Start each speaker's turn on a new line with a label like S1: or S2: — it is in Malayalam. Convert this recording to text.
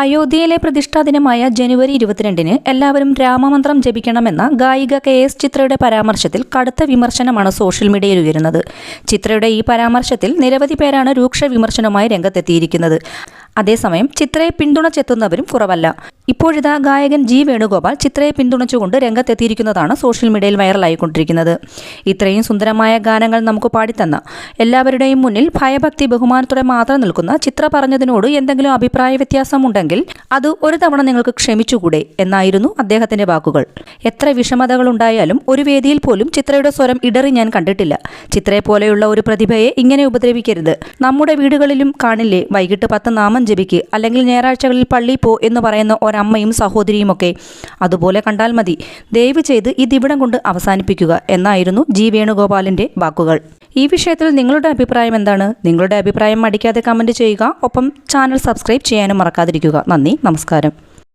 S1: അയോധ്യയിലെ പ്രതിഷ്ഠാ ദിനമായ ജനുവരി ഇരുപത്തിരണ്ടിന് എല്ലാവരും രാമമന്ത്രം ജപിക്കണമെന്ന ഗായിക കെ എസ് ചിത്രയുടെ പരാമർശത്തിൽ കടുത്ത വിമർശനമാണ് സോഷ്യൽ മീഡിയയിൽ ഉയരുന്നത്. ചിത്രയുടെ ഈ പരാമർശത്തിൽ നിരവധി പേരാണ് രൂക്ഷ വിമർശനവുമായി രംഗത്തെത്തിയിരിക്കുന്നത്. അതേസമയം ചിത്രയെ പിന്തുണച്ചെത്തുന്നവരും കുറവല്ല. ഇപ്പോഴിതാ ഗായകൻ ജി വേണുഗോപാൽ ചിത്രയെ പിന്തുണച്ചുകൊണ്ട് രംഗത്തെത്തിയിരിക്കുന്നതാണ് സോഷ്യൽ മീഡിയയിൽ വൈറലായിക്കൊണ്ടിരിക്കുന്നത്. ഇത്രയും സുന്ദരമായ ഗാനങ്ങൾ നമുക്ക് പാടിത്തന്ന എല്ലാവരുടെയും മുന്നിൽ ഭയഭക്തി ബഹുമാനത്തോടെ മാത്രം നിൽക്കുന്ന ചിത്ര പറഞ്ഞതിനോട് എന്തെങ്കിലും അഭിപ്രായ വ്യത്യാസമുണ്ടെങ്കിൽ അത് ഒരു തവണ നിങ്ങൾക്ക് ക്ഷമിച്ചുകൂടെ എന്നായിരുന്നു അദ്ദേഹത്തിന്റെ വാക്കുകൾ. എത്ര വിഷമതകളുണ്ടായാലും ഒരു വേദിയിൽ പോലും ചിത്രയുടെ സ്വരം ഇടറി ഞാൻ കണ്ടിട്ടില്ല. ചിത്രയെ പോലെയുള്ള ഒരു പ്രതിഭയെ ഇങ്ങനെ ഉപദ്രവിക്കരുത്. നമ്മുടെ വീടുകളിലും കാണില്ലേ വൈകിട്ട് പത്ത് നാമം ജപിക്ക് അല്ലെങ്കിൽ ഞായറാഴ്ചകളിൽ പള്ളി പോ എന്ന് പറയുന്ന ഒരമ്മയും സഹോദരിയുമൊക്കെ. അതുപോലെ കണ്ടാൽ മതി. ദയവ് ചെയ്ത് ഇതിവിടം കൊണ്ട് അവസാനിപ്പിക്കുക എന്നായിരുന്നു ജി വേണുഗോപാലിന്റെ വാക്കുകൾ. ഈ വിഷയത്തിൽ നിങ്ങളുടെ അഭിപ്രായം എന്താണ്? നിങ്ങളുടെ അഭിപ്രായം മടിക്കാതെ കമന്റ് ചെയ്യുക. ഒപ്പം ചാനൽ സബ്സ്ക്രൈബ് ചെയ്യാനും മറക്കാതിരിക്കുക. നന്ദി. നമസ്കാരം.